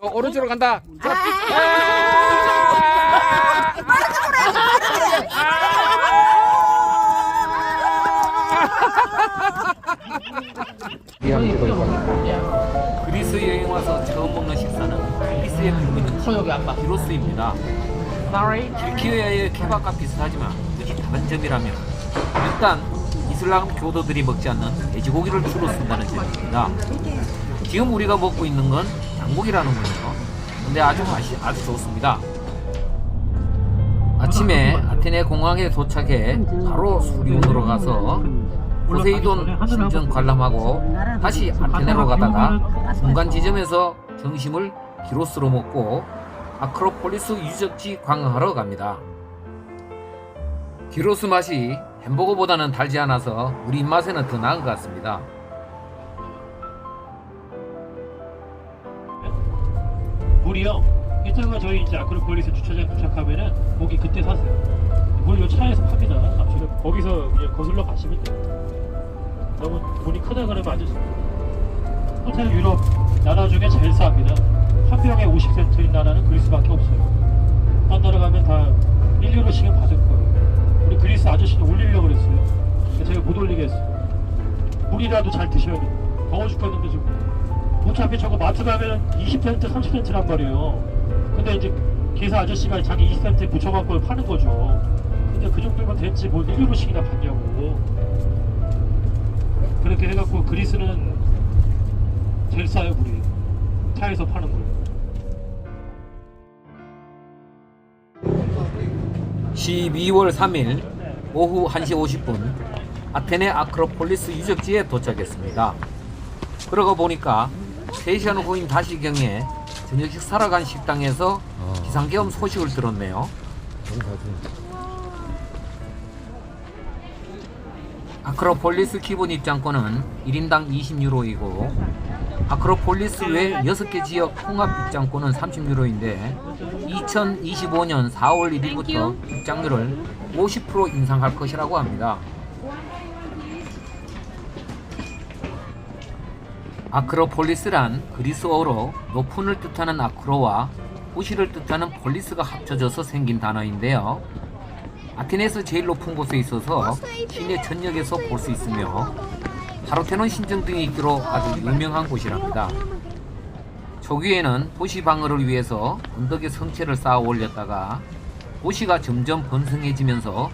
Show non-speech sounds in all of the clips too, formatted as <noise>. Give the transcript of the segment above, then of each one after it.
어, 오른쪽으로 간다. 자, 그리스 여행 와서 처음 먹는 식사는 그리스의 국민은 기로스입니다. 튀르키예의 케밥과 비슷하지만 굳이 다른 점이라면 일단 이슬람 교도들이 먹지 않는 돼지고기를 주로 쓴다는 점입니다. 지금 우리가 먹고 있는 건 양고기라는군요. 근데 아주 맛이 아주 좋습니다. 아침에 아테네 공항에 도착해 바로 수리온으로 가서 포세이돈 신전 관람하고 다시 아테네로 가다가 중간 지점에서 점심을 기로스로 먹고 아크로폴리스 유적지 관광하러 갑니다. 기로스 맛이 햄버거보다는 달지 않아서 우리 입맛에는 더 나은 것 같습니다. 물이요. 이따가 저희 이제 아크로폴리스 주차장 도착하면은 거기 그때 사세요. 물요 차에서 팝니다. 앞쪽에 거기서 이제 거슬러 가시면 돼요. 너무 물이 크다 그러면 안 되죠. 호텔 유럽 나라 중에 제일 쌉니다. 한 병에 50센트인 나라는 그리스밖에 없어요. 딴 나라 가면 다 1유로씩은 받을 거예요. 우리 그리스 아저씨도 올리려고 그랬어요. 제가 못 올리게 했어요. 물이라도 잘 드셔야 돼요. 더워 죽겠는데 지금. 어차피 저거 마트 가면 20센트, 30센트란 말이에요. 근데 이제 기사 아저씨가 자기 20센트에 붙여갖고 파는 거죠. 근데 그 정도면 됐지 뭘 1유로씩이나 받냐고. 그렇게 해갖고 그리스는 제일 싸요 물이. 차에서 파는 물. 12월 3일 오후 1시 50분 아테네 아크로폴리스 유적지에 도착했습니다. 그러고 보니까 3시간 후인 다시경에 저녁 식사러 간 식당에서 기상겸 소식을 들었네요. 아크로폴리스 기본 입장권은 1인당 20유로이고 아크로폴리스 외 6개 지역 통합 입장권은 30유로인데 2025년 4월 1일부터 입장료를 50% 인상할 것이라고 합니다. 아크로폴리스란 그리스어로 높은을 뜻하는 아크로와 도시를 뜻하는 폴리스가 합쳐져서 생긴 단어인데요. 아테네에서 제일 높은 곳에 있어서 시내 전역에서 볼 수 있으며 파르테논 신전 등이 있기로 아주 유명한 곳이랍니다. 초기에는 도시 방어를 위해서 언덕에 성체를 쌓아 올렸다가 도시가 점점 번성해지면서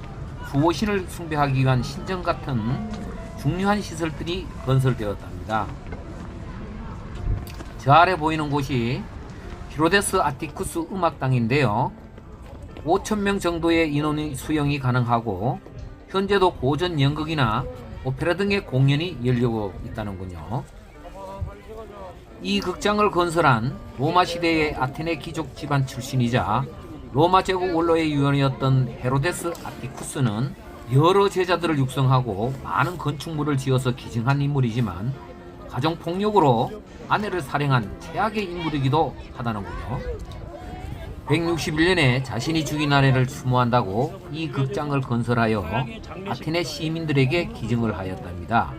수호신을 숭배하기 위한 신전 같은 중요한 시설들이 건설되었답니다. 저 아래 보이는 곳이 히로데스 아티쿠스 음악당인데요. 5천명 정도의 인원이 수용이 가능하고 현재도 고전 연극이나 오페라 등의 공연이 열리고 있다는군요. 이 극장을 건설한 로마 시대의 아테네 귀족 집안 출신이자 로마 제국 원로의 유언이었던 헤로데스 아티쿠스는 여러 제자들을 육성하고 많은 건축물을 지어서 기증한 인물이지만 가정 폭력으로 아내를 살해한 최악의 인물이기도 하다는군요. 161년에 자신이 죽인 아내를 추모한다고 이 극장을 건설하여 아테네 시민들에게 기증을 하였답니다.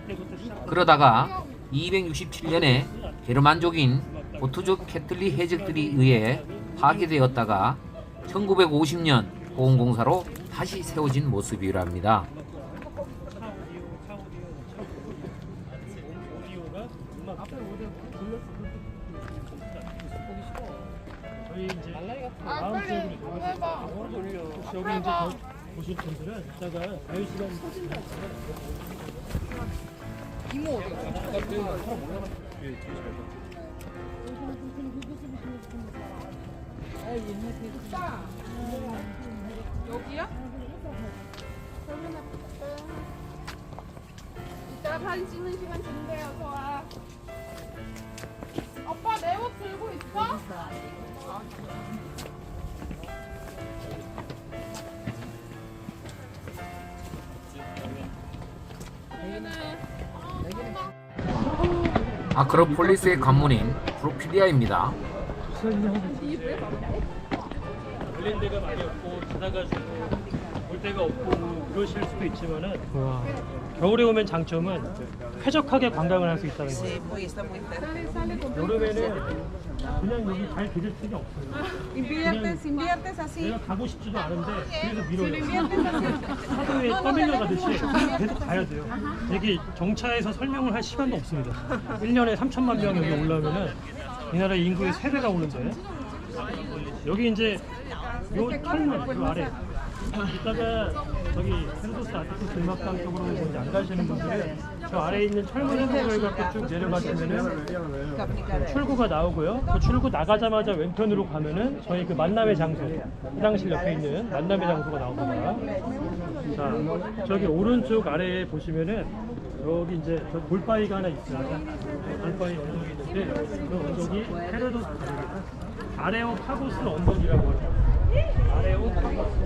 그러다가 267년에 게르만족인 보투족 캐틀리 해적들이 의해 파괴되었다가 1950년 보훈공사로 다시 세워진 모습이랍니다. 아, 다음 빨리 주에 보내봐. 혹시 여기 이제 더 보실 분들은 이따가 자유 시간 이모 어디 갔어? 오빠 여기야? 이따가 사진 찍는 시간 준대요 좋아 오빠 내 옷 들고 있어? 아크로폴리스의 관문인 프로피디아입니다. 걸린 데가 많이 없고 닫아가지고 올 데가 없고 뭐 그러실 수도 있지만은 겨울에 오면 장점은 쾌적하게 관광을 할 수 있다는 거예요. 여름에는 그냥 여기 잘 기댈 필요 없어요. Inviertes, inviertes así. 내가 가고 싶지도 않은데 그래서 Si lo 밀어요. 하도에 떠밀려 가듯이 계속 가야 돼요. 여기 정차에서 설명을 할 시간도 없습니다. 1년에 3천만 명 여기 올라오면은 이 나라 인구의 3배가 오는데 여기 이제 요 철문 요 아래 이따가 저기 펜도스 아티쿠스 음악당 쪽으로 이제 안 가시는 분들은 저 아래에 있는 철문 행성을 갖고 쭉 내려가시면은 출구가 나오고요. 그 출구 나가자마자 왼편으로 가면은 저희 그 만남의 장소, 화장실 옆에 있는 만남의 장소가 나옵니다. 자, 저기 오른쪽 아래에 보시면은 여기 이제 저 돌바위가 하나 있어요. 돌바위 언덕이 있는데 그 언덕이 헤르도스 아레오 파고스 언덕이라고 하죠. 아레오 파고스.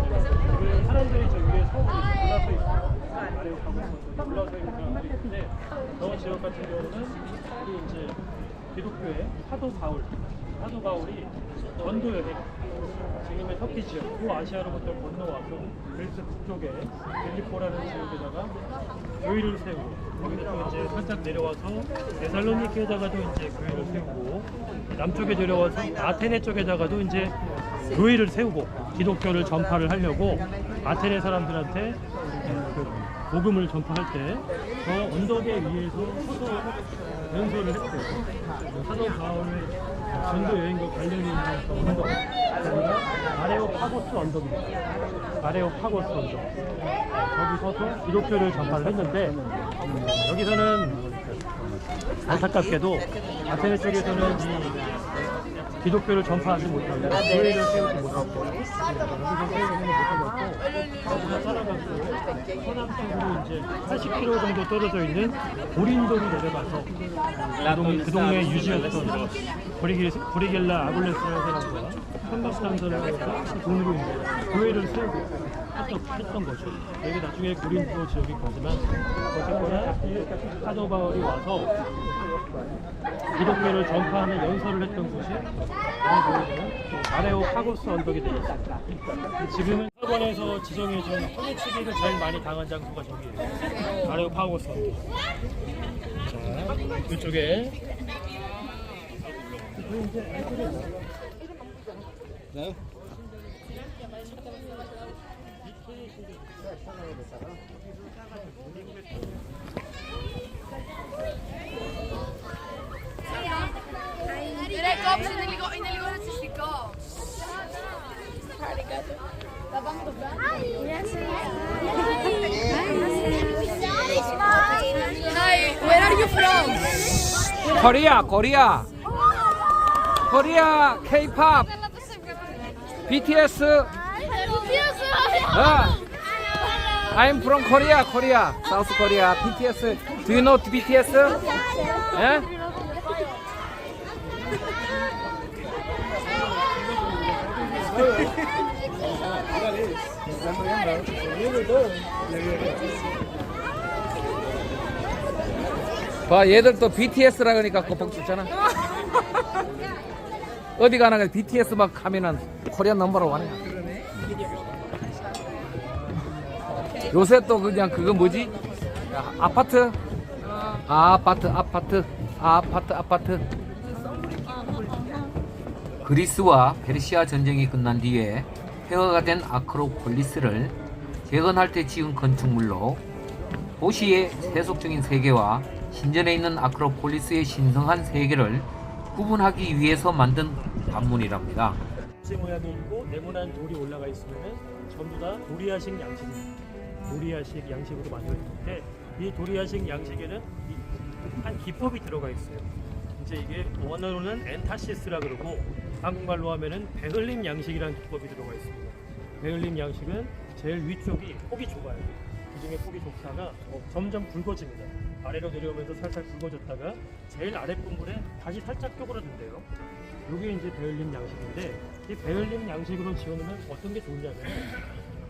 그 사람들이 저 위에 서 올라서 있어요. 파고스 언덕 올라서 있는데 저 지역 같은 경우는 이 이제 기독교의 사도 바울, 사도 바울이 전도 여행 지금의 터키 지역, 후아시아로부터 건너와서 그리스 북쪽에 빌리포라는 지역에다가 교회를 세우고 거기서 또 이제 살짝 내려와서 데살로니케에다가도 이제 교회를 세우고 남쪽에 내려와서 아테네 쪽에다가도 이제 교회를 세우고 기독교를 전파를 하려고 아테네 사람들한테 그 복음을 전파할 때 저 언덕에 위에서 서서 연설을 했대요. 사도 바울의 전도 여행과 관련이 있는 그 언덕. 여기가 아레오 파고스 언덕입니다. 아레오 파고스 언덕. 거기 서서 기독교를 전파를 했는데 음, 여기서는 안타깝게도 아테네 쪽에서는 이 기독교를 전파하지 못하고 교회를 세우지 못하고 세우지 못하고 거기서 살아가고 서남쪽으로 이제 80km 정도 떨어져 있는 고린도로 내려가서 그, 동, 그 동네에 유지였던 브리겔, 브리겔라 아굴레스라는 사람과 그 동네로 이제 교회를 세우고 했던, 했던 거죠. 여기 나중에 고린도 지역이 거지만 어쨌거나 사도 바울이 와서 기독교를 전파하는 연설을 했던 곳이 아레오 파고스 언덕이 되겠습니다. 지금은 학원에서 지정해준 소매치기를 제일 많이 당한 장소가 저기예요. 아레오 파고스 언덕. 자, 이쪽에 Direi cops in el in el necessito. Hi, where are you from? 코리아, 코리아. 코리아, K-pop, BTS. 어. I'm from Korea, Korea, South Korea, BTS. Do you know BTS? 예? 봐, 얘들 또 BTS라 그러니까 고폭 좋잖아. 어디 가나 그 BTS 막 하면은 코리안 넘버로 와네. 요새 또 그냥 그거 뭐지? 야, 아파트? 아파트, 아파트, 아파트, 아파트. 그리스와 페르시아 전쟁이 끝난 뒤에 폐허가 된 아크로폴리스를 재건할 때 지은 건축물로 도시의 세속적인 세계와 신전에 있는 아크로폴리스의 신성한 세계를 구분하기 위해서 만든 관문이랍니다. 제 모양이 있고 네모난 돌이 올라가 있으면 전부 다 도리아식 양식입니다. 도리아식 양식으로 만들어졌는데 이 도리아식 양식에는 이- 한 기법이 들어가 있어요. 이제 이게 원어로는 엔타시스라 그러고 한국말로 하면은 베글림 양식이라는 기법이 들어가 있습니다. 베글림 양식은 제일 위쪽이 폭이 좁아요. 그중에 폭이 좁다가 어, 점점 굵어집니다. 아래로 내려오면서 살살 굵어졌다가 제일 아랫부분에 다시 살짝 쪼그라든대요. 이게 이제 베를린 양식인데 이 베를린 양식으로 지어놓으면 어떤 게 좋냐면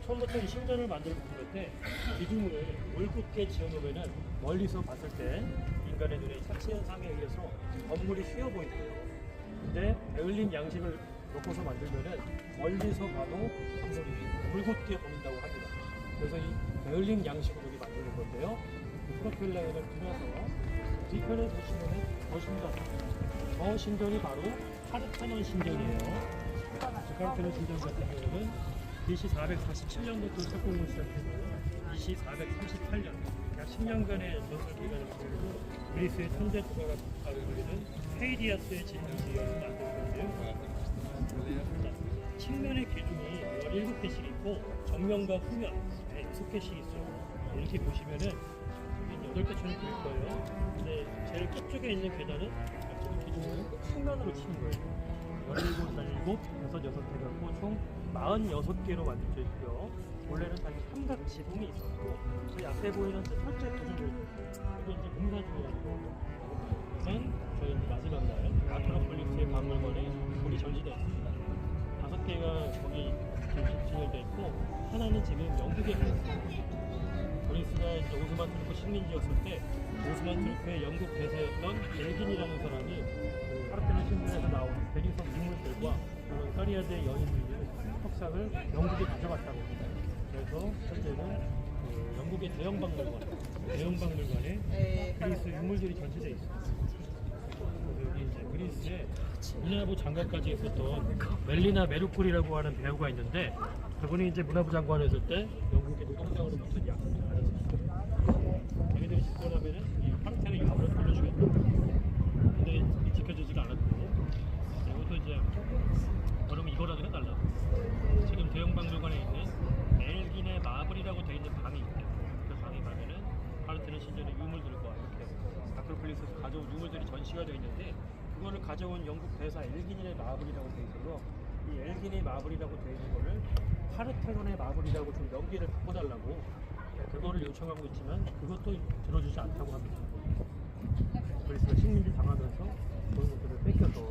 처음부터 이 신전을 만들고 그럴 때 기둥을 올곧게 지어놓으면 멀리서 봤을 때 인간의 눈에 착시 현상에 의해서 건물이 휘어 보인대요. 근데 베를린 양식을 놓고서 만들면은 멀리서 봐도 건물이 올곧게 보인다고 합니다. 그래서 이 베를린 양식으로 이렇게 만드는 건데요. 이 프로펠러를 들어서 뒤편에 보시면은 저 신전, 저 신전이 바로 파르테논 신전이에요. 파르테논 신전 같은 경우는 BC 447년부터 착공을 시작해서 BC 438년 약 10년간의 전설 기간을 거치고 그리스의 천재 조가가 가르는 페이디아스의 진주지역을 만들었는데요. 측면의 기둥이 17개씩 있고 정면과 후면 6개씩 있어요. 이렇게 보시면은 8개처럼 보일 거예요. 근데 제일 끝쪽에 있는 계단은 기둥을 측면으로 치는 거예요. 17, 17, 6, 6, 6개가 총 46개로 만들어져 있고요. 원래는 다 삼각 지붕이 있었고 저희 앞에 보이는 첫 번째 구조물 이게 이제 공사 중이라고 그러면 저희 이제 마지막 날 아크로폴리스의 박물관에 불이 전시되어 있습니다. 다섯 개가 거기 진열되어 있고 하나는 지금 영국에 가 있습니다. 그리스가 이제 오스만 투르크 식민지였을 때 오스만 투르크의 영국 대사였던 엘긴이라는 사람이 그 파르테논 신전에서 나온 대리석 유물들과 그런 사리아드의 여인들의 석상을 영국에 가져갔다고 합니다. 그래서 현재는 그 영국의 대형 박물관, 대형 박물관에 그리스 유물들이 전시되어 있습니다. 여기 이제 그리스에 문화부 장관까지 했었던 멜리나 메르쿠리라고 하는 배우가 있는데 그분이 이제 문화부 장관을 했을 때 영국의 노동장으로부터 약속을 받았었어요. 자기들이 집권하면은 이 파르테논 유물을 돌려주겠다. 근데 이 지켜주지가 않았고 이것도 이제 그러면 이거라도 해달라. 지금 대형 박물관에 있는 엘긴의 마블이라고 되어 있는 방이 있대요. 그 방에 가면은 파르테논 신전의 유물들과 이렇게 아크로폴리스에서 가져온 유물들이 전시가 되어 있는데 그거를 가져온 영국 대사 엘긴의 마블이라고 되어 있어서 이 엘긴의 마블이라고 되어 있는 거를 파르테논의 마블이라고 좀 연기를 바꿔달라고 그거를 요청하고 있지만 그것도 들어주지 않다고 합니다. 그리스가 식민지 당하면서 그런 것들을 뺏겨서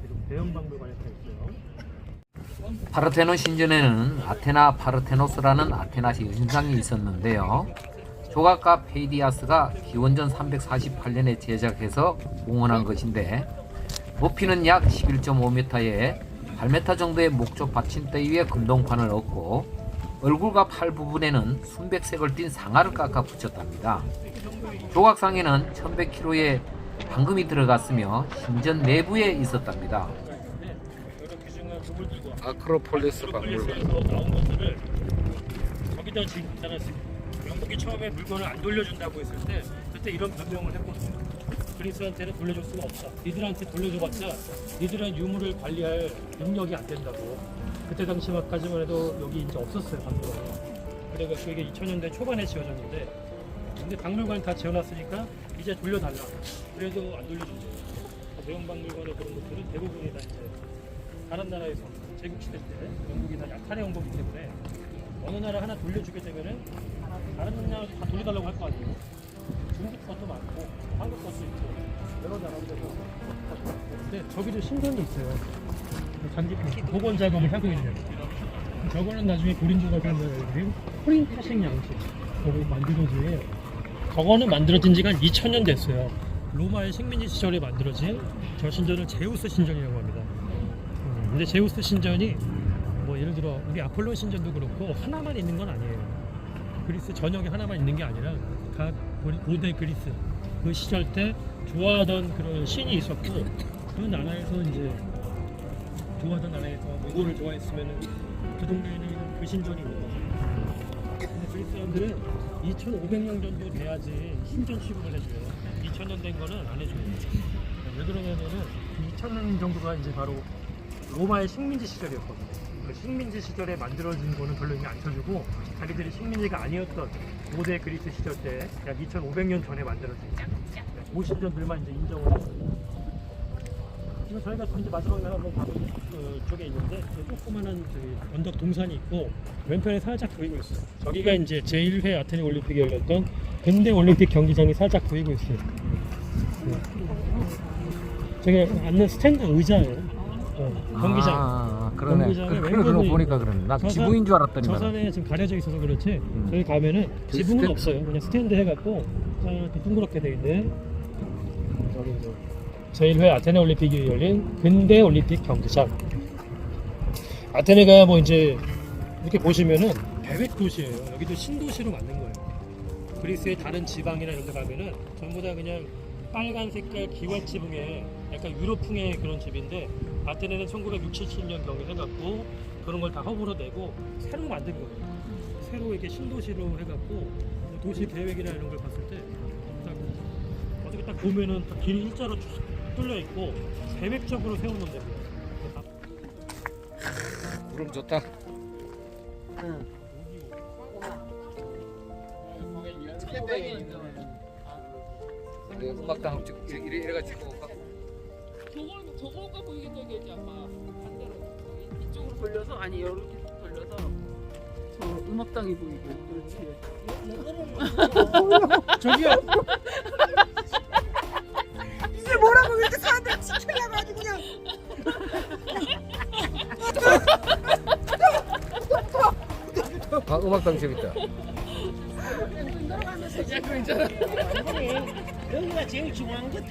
지금 대형 박물관에 서 있어요. 파르테논 신전에는 아테나 파르테노스라는 아테나 신상이 있었는데요. 조각가 페이디아스가 기원전 348년에 제작해서 공헌한 것인데 높이는 약 11.5m에 8m 정도의 목조 받침대 위에 금동판을 얹고 얼굴과 팔 부분에는 순백색을 띤 상아를 깎아 붙였답니다. 조각상에는 1100kg의 방금이 들어갔으며 신전 내부에 있었답니다. 아크로폴리스 아크로 영국이 처음에 물건을 안 돌려준다고 했을 때 그때 이런 변명을 했거든요. 그리스한테는 돌려줄 수가 없다. 니들한테 돌려줘봤자 니들은 유물을 관리할 능력이 안 된다고. 그때 당시까지만 해도 여기 이제 없었어요 박물관이. 그래가 그게 2000년대 초반에 지어졌는데 근데 박물관 다 지어놨으니까 이제 돌려달라. 그래도 안 돌려주죠. 대형 박물관의 그런 것들은 대부분이 다 이제 다른 나라에서 제국시대 때 영국이 다 약탈해 온 거기 때문에 어느 나라 하나 돌려주게 되면은 다른 나라 다 돌려달라고 할 거 아니에요. 중국 것도 많고 한국 것도 있고 여러 것도 많고 근데 저기도 신전이 있어요. 장기 복원 작업을 하고 있는. 저거는 나중에 고린 조각이 한다는 코린 타식 양식 저거 만들어진 저거는 만들어진 지가 한 2000년 됐어요. 로마의 식민지 시절에 만들어진 저 신전을 제우스 신전이라고 합니다. 음, 근데 제우스 신전이 뭐 예를 들어 우리 아폴론 신전도 그렇고 하나만 있는 건 아니에요. 그리스 전역에 하나만 있는 게 아니라 각 고- 고대 그리스 그 시절 때 좋아하던 그런 신이 있었고 그 나라에서 이제 좋아하던 나라에서 뭐 이거를 좋아했으면은 그 동네에는 그 신전이 있는 거죠. 근데 그리스 사람들은 2,500년 정도 돼야지 신전 취급을 해줘요. 2,000년 된 거는 안 해줘요. 왜 그러냐면은 2,000년 정도가 이제 바로 로마의 식민지 시절이었거든요. 그 식민지 시절에 만들어진 거는 별로 의미 안 쳐주고 자기들이 식민지가 아니었던 고대 그리스 시절 때 약 2,500년 전에 만들어진 그 신전들만 이제 인정을 했거든요. 지금 저희가 이제 마지막 날 한번 가본 그 쪽에 있는데 그 조그만한 언덕 동산이 있고 왼편에 살짝 보이고 있어요. 저기가 이제 제1회 아테네 올림픽이 열렸던 근대 올림픽 경기장이 살짝 보이고 있어요. 네. 저기 앉는 스탠드 의자예요. 어, 경기장. 아, 그러네. 그, 그래, 그러고 보니까 그러네. 나 저산- 지붕인 줄 알았더니 저만 산에 지금 가려져 있어서 그렇지 음. 저기 가면은 저기 지붕은 스탠드- 없어요 그냥 스탠드 해갖고 이렇게 동그랗게 돼 있는 이제 제1회 아테네 올림픽이 열린 근대 올림픽 경기장 아테네가 뭐 이제 이렇게 보시면은 계획 도시예요 여기도 신도시로 만든 거예요 그리스의 다른 지방이나 이런 데 가면은 전부 다 그냥 빨간 색깔 기와 지붕에 약간 유럽풍의 그런 집인데 아테네는 1967년 경에 해갖고 그런 걸 다 허브로 내고 새로 만든 거예요. 새로 이렇게 신도시로 해갖고 도시 계획이나 이런 걸 봤을 때 딱 어떻게 딱 보면은 딱 길이 일자로 쭉 뚫려 있고 계획적으로 세워놓은 데고요. 구름 좋다. 근데 음악당 저- 저 이래 이래가지고 저걸 저걸 갖고 이게 되겠지 아빠 반대로 이쪽으로 돌려서 아니 이렇게 돌려서 저 음악당이 보이게 그렇지 저기요. 이게 뭐라고 이렇게 사람들 지키려고 아주 그냥. 아 음악당 재밌다. 시작을 있잖아 여기가 제일 중요한 것같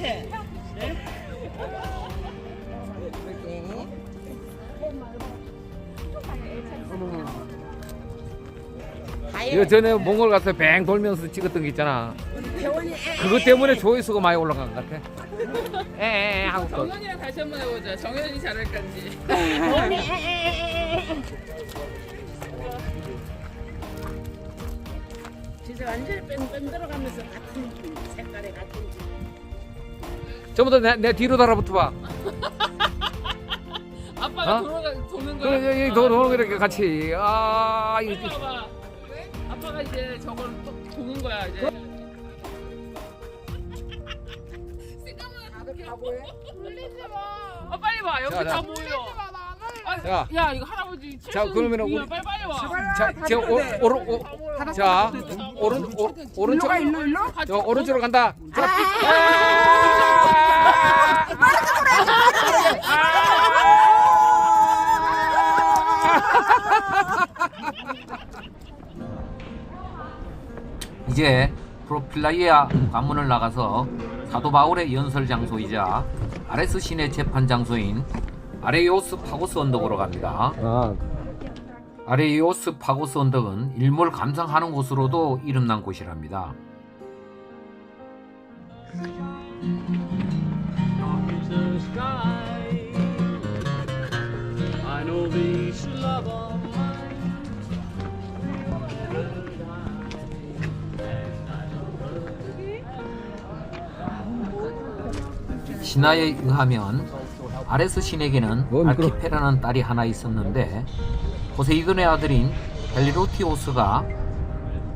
이거 전에 몽골 가서 뱅 돌면서 찍었던 게 있잖아. 그것 때문에 조회수가 많이 올라간 것 같아. <laughs> 에에 하고 또. 정현이랑 다시 한번 해보자 정현이 잘할 건지 진짜 완전히 뺑뺑 들어가면서 같은 색깔의 같은 전부 다내 내 뒤로 달아붙어 봐. <laughs> 아빠가 어? 돌아가 도는 거야 그래 여기 도 도는 거 이렇게 같이. 아 이거 와봐 아빠가 이제 저걸 또 도는 거야 이제 아 빨리 와 여기 자, 다 자. 모여 아, 자. 야 이거 할아버지 자, 그러면은 우리 우리- 빨리 빨리 와 자, 저 오, 오른 오, 자 오른 오, 오른쪽 일로 일로? 저 오른쪽으로 간다. 자, 이제 프로필라이아 관문을 나가서 사도 바울의 연설 장소이자 아레스 신의 재판 장소인 아레이오스 파고스 언덕으로 갑니다. 아레이오스 파고스 언덕은 일몰 감상하는 곳으로도 이름난 곳이랍니다. 신화에 의하면 아레스 신에게는 알키페라는 딸이 하나 있었는데 포세이돈의 아들인 헬리로티오스가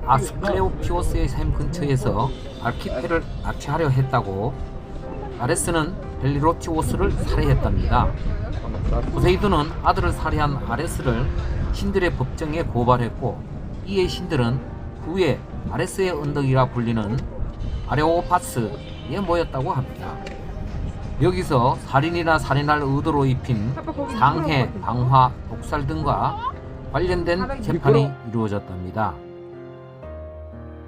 아스클레오피오스의 샘 근처에서 알키페를 납치하려 했다고 아레스는 헬리로티오스를 살해했답니다. 포세이돈은 아들을 살해한 아레스를 신들의 법정에 고발했고 이에 신들은 후에 아레스의 언덕이라 불리는 아레오파스에 모였다고 합니다. 여기서 살인이나 살인할 의도로 입힌 상해, 방화, 독살 등과 관련된 재판이 이루어졌답니다.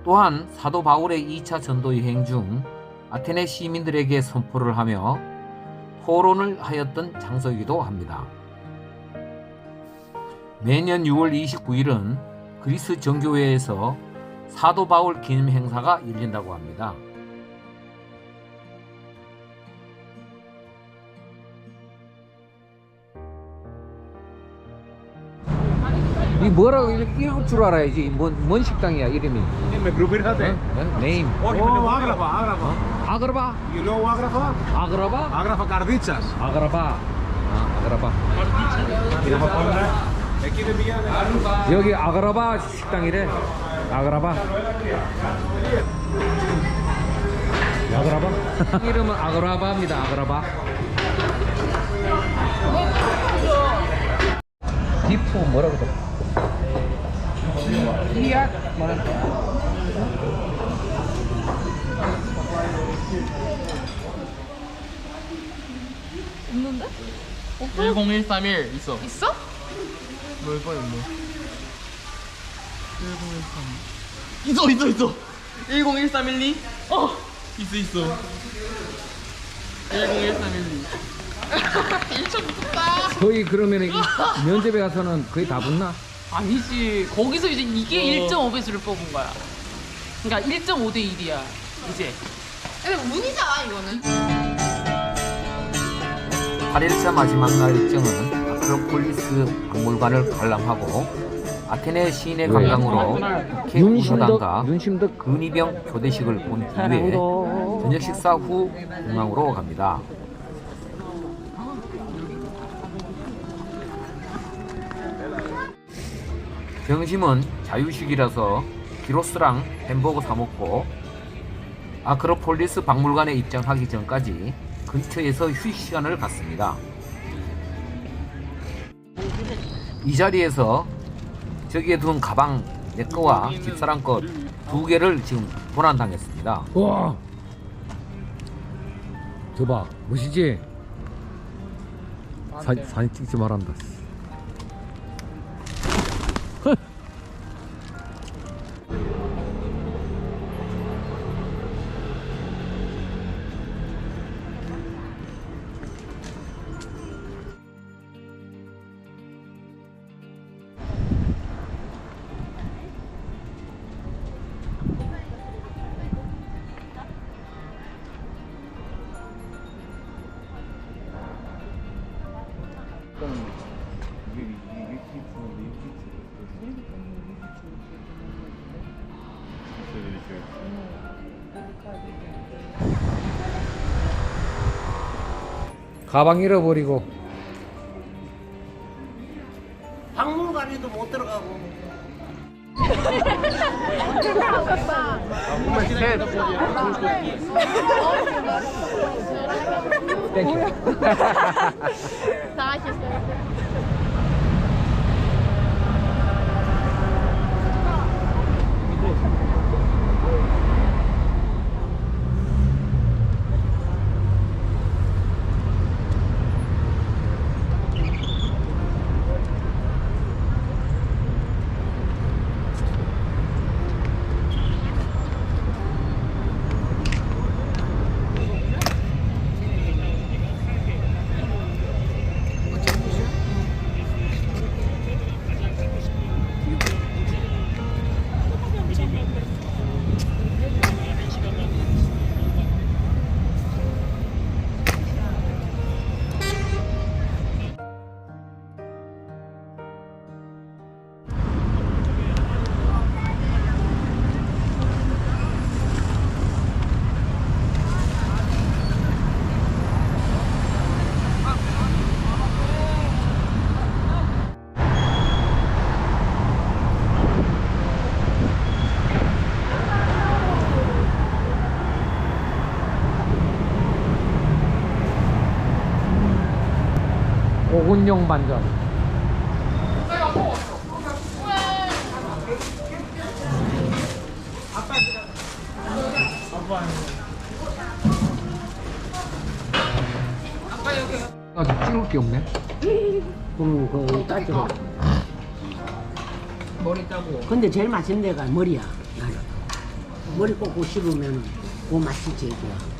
또한 사도 바울의 2차 전도 여행 중 아테네 시민들에게 선포를 하며 토론을 하였던 장소이기도 합니다. 매년 6월 29일은 그리스 정교회에서 사도 바울 기념 행사가 열린다고 합니다. 이 뭐라고 읽을 줄 알아야지. 뭔, 뭔 식당이야 이름이? Me probeer dat hè? 네임. Oh, Agrafa. 아그라바. 아그라바. 아그라바. 아, 아그라바. Pondra. Ik ken hem hier. 여기 아그라바 식당이래. 아그라바. 아그라바? 이름은 아그라바입니다. 아그라바. 디포 뭐라고 그래? 뭐라 없는데? 10131 있어. 있어? 뭘 봐, 일로. 1013. 있어, 있어, 있어. 101312? 어! 있어, 있어. 101312. <laughs> 거의 그러면 이 면접에 가서는 거의 다 붙나? 아니지. 거기서 이제 이게 1.5배수를 뽑은 거야. 그러니까 1.5 대 1이야 이제. 근데 운이잖아 이거는. 8일차 마지막 날 일정은 아크로폴리스 박물관을 관람하고 아테네 시내 관광으로 케이프단과 근위병 교대식을 본 뒤에 저녁 식사 후 공항으로 갑니다. 점심은 자유식이라서 기로스랑 햄버거 사 먹고 아크로폴리스 박물관에 입장하기 전까지 근처에서 휴식 시간을 갖습니다. 이 자리에서 저기에 둔 가방 내 거와 집사람 것 두 개를 지금 도난당했습니다. 와. 저봐 멋이지? 사, 사진 찍지 말란다. 가방 잃어버리고. 박물관에도 못 들어가고. 오 군용 반전. 아직 찍을 게 없네. 응, 그 따지고. 머리 따고. 근데 제일 맛있는 데가 머리야. 나는. 머리 꼭고 씹으면 그 맛이 제일 좋아.